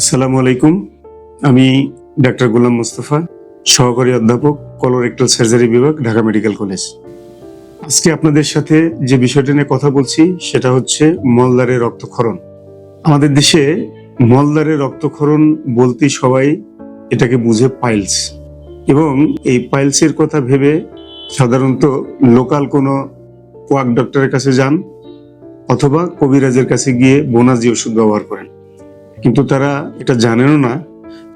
আসসালামু আলাইকুম। আমি ডাক্তার গোলাম মোস্তফা, সহকারী অধ্যাপক কলোরেক্টাল সার্জারি বিভাগ, ঢাকা মেডিকেল কলেজ। আজকে আপনাদের সাথে যে বিষয়টা নিয়ে কথা বলছি, সেটা হচ্ছে মলদারে রক্তক্ষরণ। আমাদের দেশে মলদারে রক্তক্ষরণ বলতে সবাই এটাকে বুঝে পাইলস এবং এই পাইলসের কথা ভেবে সাধারণত লোকাল কোনো কোয়াক ডক্টরের কাছে যান, অথবা কবিরাজের কাছে গিয়ে বোনাজি ওষুধ ব্যবহার করেন। কিন্তু তারা এটা জানেনও না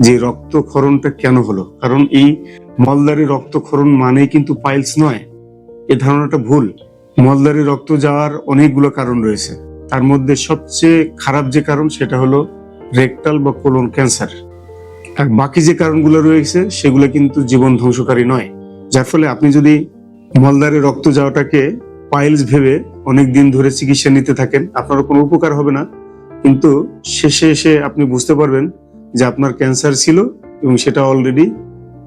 যে রক্তক্ষরণটা কেন হলো। কারণ এই মলদারি রক্তক্ষরণ মানেই কিন্তু পাইলস নয়। এ ধারণাটা ভুল। মলদারি রক্ত যাওয়ার অনেকগুলো কারণ রয়েছে। তার মধ্যে সবচেয়ে খারাপ যে কারণ সেটা হলো রেকটাল বা কোলন ক্যান্সার। আর বাকি যে কারণগুলো রয়েছে সেগুলো কিন্তু জীবন ধ্বংসকারী নয়। যার ফলে আপনি যদি মলদারে রক্ত যাওয়াটাকে পাইলস ভেবে অনেক দিন ধরে চিকিৎসা নিতে থাকেন আপনার কোনো উপকার হবে না। কিন্তু শেষে এসে আপনি বুঝতে পারবেন যে আপনার ক্যান্সার ছিল এবং সেটা অলরেডি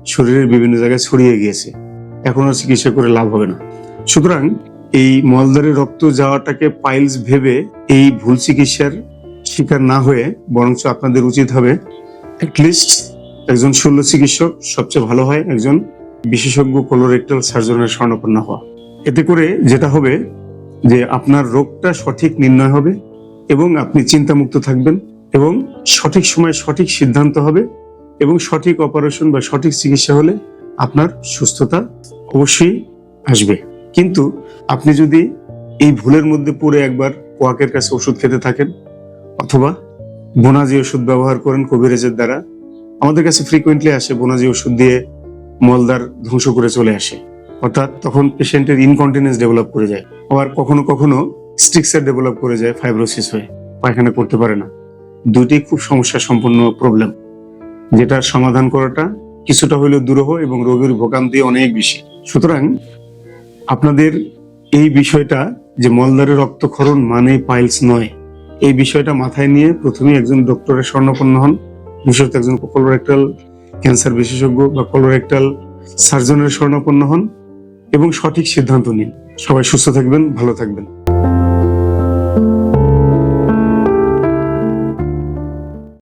শরীরের বিভিন্ন জায়গায় ছড়িয়ে গিয়েছে। এখন আর চিকিৎসা করে লাভ হবে না। সুতরাং এই মলদারে রক্ত যাওয়াটাকে পাইলস ভেবে এই ভুল চিকিৎসার শিকার না হয়ে বরঞ্চ আপনাদের উচিত হবে লিস্ট একজন শল্য চিকিৎসক সবচেয়ে ভালো হয় একজন বিশেষজ্ঞ কোলোরেক্টাল সার্জনের স্বর্ণপন্ন হওয়া। এতে করে যেটা হবে যে আপনার রোগটা সঠিক নির্ণয় হবে এবং আপনি চিন্তামুক্ত থাকবেন এবং সঠিক সময় সঠিক সিদ্ধান্ত হবে এবং সঠিক অপারেশন বা সঠিক চিকিৎসা হলে আপনার সুস্থতা অবশ্যই আসবে। কিন্তু আপনি যদি এই ভুলের মধ্যে পড়ে একবার কোয়াকের কাছে ওষুধ খেতে থাকেন অথবা বোনাজি ওষুধ ব্যবহার করেন কবিরাজের দ্বারা, আমাদের কাছে ফ্রিকুয়েন্টলি আসে বোনাজি ওষুধ দিয়ে মলদার ধ্বংস করে চলে আসে। অর্থাৎ তখন পেশেন্টের ইনকন্টিনেন্স ডেভেলপ করে যায়। আবার কখনো কখনো স্ট্রিকচার ডেভেলপ করে যায় ফাইব্রোসিস হয়ে। পায়খানা করতে পারে না। দুইটি খুব সমস্যা সম্পন্ন প্রবলেম যেটা সমাধান করাটা কিছুটা হলেও দুরূহ এবং রোগীর ভোগান্তি অনেক বেশি। সুতরাং আপনাদের এই বিষয়টা যে মলদারে রক্তক্ষরণ মানে পাইলস নয়, এই বিষয়টা মাথায় নিয়ে প্রথমে একজন ডক্টরের স্বর্ণপন্ন হন। বিশেষত একজন কলোরেক্টাল ক্যান্সার বিশেষজ্ঞ বা কলোরেক্টাল সার্জনের স্বর্ণপন্ন হন এবং সঠিক সিদ্ধান্ত নিন। সবাই সুস্থ থাকবেন, ভালো থাকবেন। Thank you.